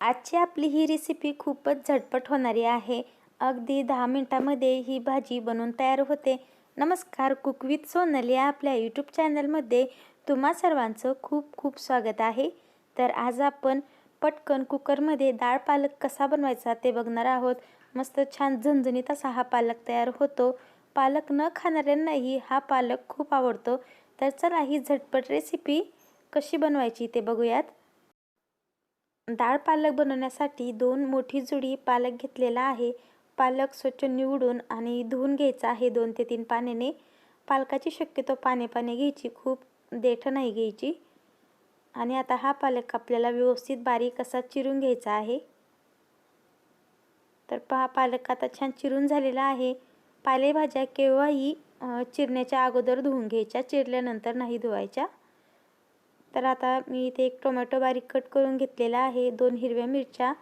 आजची आपली ही रेसिपी खूपच झटपट होणारी आहे. अगदी दहा मिनटामध्ये ही भाजी बनवून तयार होते. नमस्कार कुक विथ सोनल या आपल्या यूट्यूब चॅनलमध्ये तुम्हा सर्वांचं खूप खूप स्वागत आहे. तर आज आपण पटकन कुकरमध्ये डाळ पालक कसा बनवायचा ते बघणार आहोत. मस्त छान झणझणीत असा हा पालक तयार होतो. पालक न खाणाऱ्यांनाही हा पालक खूप आवडतो. तर चला ही झटपट रेसिपी कशी बनवायची ते बघूयात. डाळ पालक बनवण्यासाठी दोन मोठी जुडी पालक घेतलेला आहे. पालक स्वच्छ निवडून आणि धुवून घ्यायचा आहे. दोन ते तीन पाण्याने. पालकाची शक्यतो पाने पाने घ्यायची. खूप देठ नाही घ्यायची. आणि आता हा पालक आपल्याला व्यवस्थित बारीक असा चिरून घ्यायचा आहे. तर पहा पालक आता छान चिरून झालेला आहे. पालेभाज्या केव्हाही चिरण्याच्या अगोदर धुवून घ्यायच्या. चिरल्यानंतर नाही धुवायच्या. तर आता मी इथे एक टोमॅटो बारीक कट करून घेतलेला आहे दोन हिरव्या मिरच्या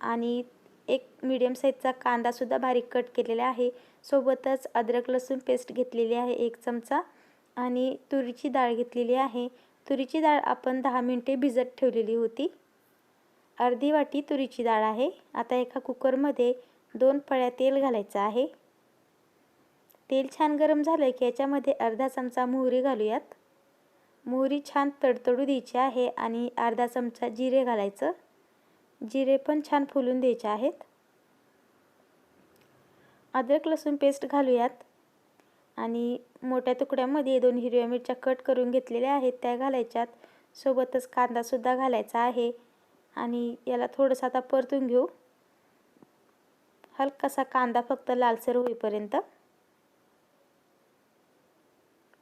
आणि एक मीडियम साईजचा कांदासुद्धा बारीक कट केलेला आहे. सोबतच अद्रक लसूण पेस्ट घेतलेली आहे एक चमचा आणि तुरीची डाळ घेतलेली आहे. तुरीची डाळ आपण दहा मिनटे भिजत ठेवलेली होती. अर्धी वाटी तुरीची डाळ आहे. आता एका कुकरमध्ये दोन पळ्या तेल घालायचं आहे. तेल छान गरम झालं की याच्यामध्ये अर्धा चमचा मोहरी घालूयात. मोहरी छान तडतडू द्यायची आहे आणि अर्धा चमचा जिरे घालायचं. जिरे पण छान फुलून द्यायचे आहेत. अद्रक लसूण पेस्ट घालूयात. आणि मोठ्या तुकड्यामध्ये दोन हिरव्या मिरच्या कट करून घेतलेल्या आहेत. त्या घालायच्यात. सोबतच कांदासुद्धा घालायचा आहे. आणि याला थोडंसं आता परतून घेऊ. हलकासा कांदा फक्त लालसर होईपर्यंत.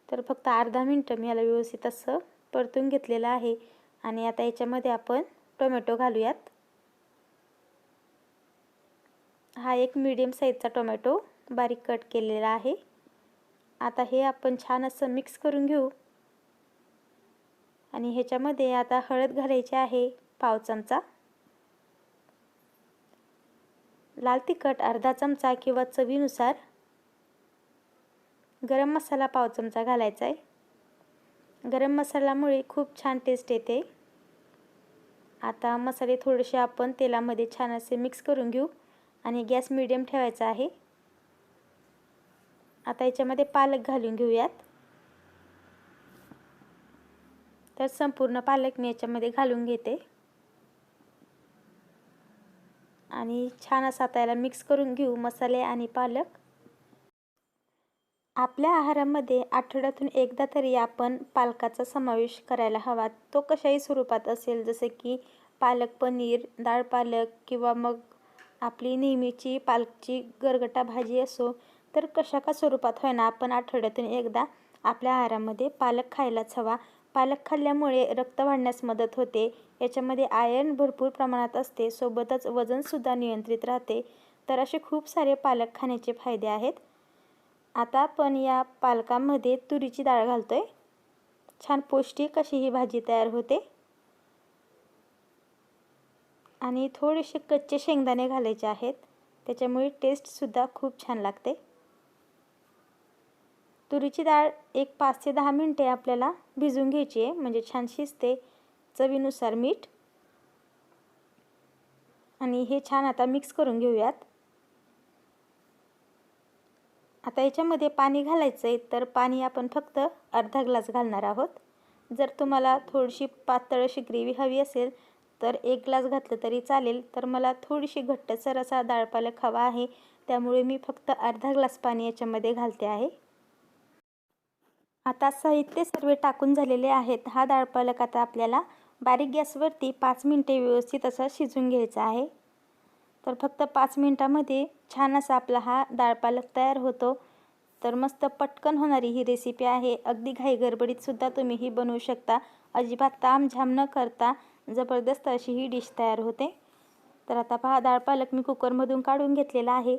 तर फक्त अर्धा मिनटं मी याला व्यवस्थित असं परतून घेतलेलं आहे. आणि आता याच्यामध्ये आपण टोमॅटो घालूयात. हा एक मीडियम साईजचा टोमॅटो बारीक कट केलेला आहे. आता हे आपण छान असं मिक्स करून घेऊ. आणि ह्याच्यामध्ये आता हळद घालायची आहे पाव चमचा. लाल तिखट अर्धा चमचा किंवा चवीनुसार गरम मसाला पाव चमचा घालायचा आहे. गरम मसाल्यामुळे खूप छान टेस्ट येते. आता मसाले थोडेसे आपण तेलामध्ये छान असे मिक्स करून घेऊ आणि गॅस मिडियम ठेवायचा आहे. आता याच्यामध्ये पालक घालून घेऊयात. तर संपूर्ण पालक मी याच्यामध्ये घालून घेते. आणि छान असा आता याला मिक्स करून घेऊ मसाले आणि पालक. आपल्या आहारामध्ये आठवड्यातून एकदा तरी आपण पालकाचा समावेश करायला हवा. तो कशाही स्वरूपात असेल जसे की पालक पनीर डाळ पालक किंवा मग आपली नेहमीची पालकची गरगटा भाजी असो तर कशा का स्वरूपात होईना आपण आठवड्यातून एकदा आपल्या आहारामध्ये पालक खायलाच हवा. पालक खाल्ल्यामुळे रक्त वाढण्यास मदत होते. याच्यामध्ये आयर्न भरपूर प्रमाणात असते. सोबतच वजनसुद्धा नियंत्रित राहते. तर असे खूप सारे पालक खाण्याचे फायदे आहेत. आता आपण या पालकामध्ये तुरीची डाळ घालतो आहे छान पौष्टिक अशी ही भाजी तयार होते. आणि थोडेसे कच्चे शेंगदाणे घालायचे आहेत. त्याच्यामुळे टेस्टसुद्धा खूप छान लागते. तुरीची डाळ एक पाच ते दहा मिनटे आपल्याला भिजून घ्यायची आहे. म्हणजे छान शिजते चवीनुसार मीठ. आणि हे छान आता मिक्स करून घेऊयात. आता याच्यामध्ये पाणी घालायचं आहे तर पाणी आपण फक्त अर्धा ग्लास घालणार आहोत. जर तुम्हाला थोडीशी पातळ अशी ग्रेव्ही हवी असेल तर एक ग्लास घातलं तरी चालेल. तर मला थोडीशी घट्टसर असा दाळपालक हवा आहे त्यामुळे मी फक्त अर्धा ग्लास पाणी याच्यामध्ये घालते आहे. आता साहित्य सर्व टाकून झालेले आहेत. हा दाळपालक आता आपल्याला बारीक गॅसवरती पाच मिनटे व्यवस्थित असा शिजून घ्यायचा आहे. तर फक्त पाच मिनटामध्ये छान असा आपला हा डाळ पालक तयार होतो. तर मस्त पटकन होणारी ही रेसिपी आहे. अगदी घाई गडबडीतसुद्धा तुम्ही ही बनवू शकता. अजिबात तामझाम न करता जबरदस्त अशी ही डिश तयार होते. तर आता पहा डाळ पालक मी कुकरमधून काढून घेतलेला आहे.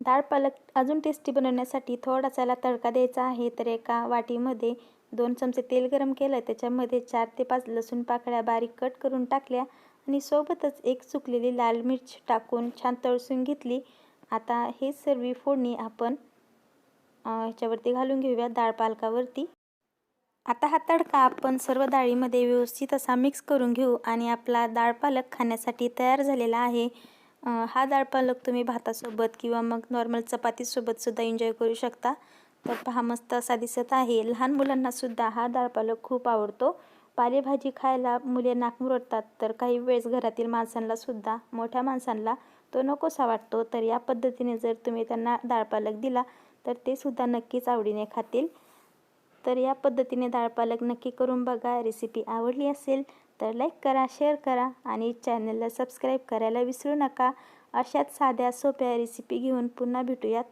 डाळ पालक अजून टेस्टी बनवण्यासाठी थोडासाला तडका द्यायचा आहे. तर एका वाटीमध्ये दोन चमचे तेल गरम केलं. त्याच्यामध्ये चार ते पाच लसूण पाकळ्या बारीक कट करून टाकल्या. आणि सोबतच एक सुकलेली लाल मिरची टाकून छान तळसून घेतली. आता हे सर्व फोडणी आपण ह्याच्यावरती घालून घेऊया डाळ पालकावरती. आता हा तडका आपण सर्व डाळीमध्ये व्यवस्थित असा मिक्स करून घेऊ आणि आपला डाळ पालक खाण्यासाठी तयार झालेला आहे. हा डाळ पालक तुम्ही भातासोबत किंवा मग नॉर्मल चपातीसोबतसुद्धा एन्जॉय करू शकता. तर पहा मस्त असा दिसत आहे. लहान मुलांनासुद्धा हा डाळ पालक खूप आवडतो. पालेभाजी खायला मुले नाक मुरडतात तर काही वेळेस घरातील माणसांनासुद्धा मोठ्या माणसांना तो नकोसा वाटतो. तर या पद्धतीने जर तुम्ही त्यांना डाळपालक दिला तर ते सुद्धा नक्कीच आवडीने खातील. तर या पद्धतीने डाळपालक नक्की करून बघा. रेसिपी आवडली असेल तर लाईक करा शेअर करा आणि चॅनलला सबस्क्राईब करायला विसरू नका. अशाच साध्या सोप्या रेसिपी घेऊन पुन्हा भेटूयात.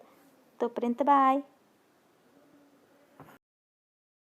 तोपर्यंत बाय!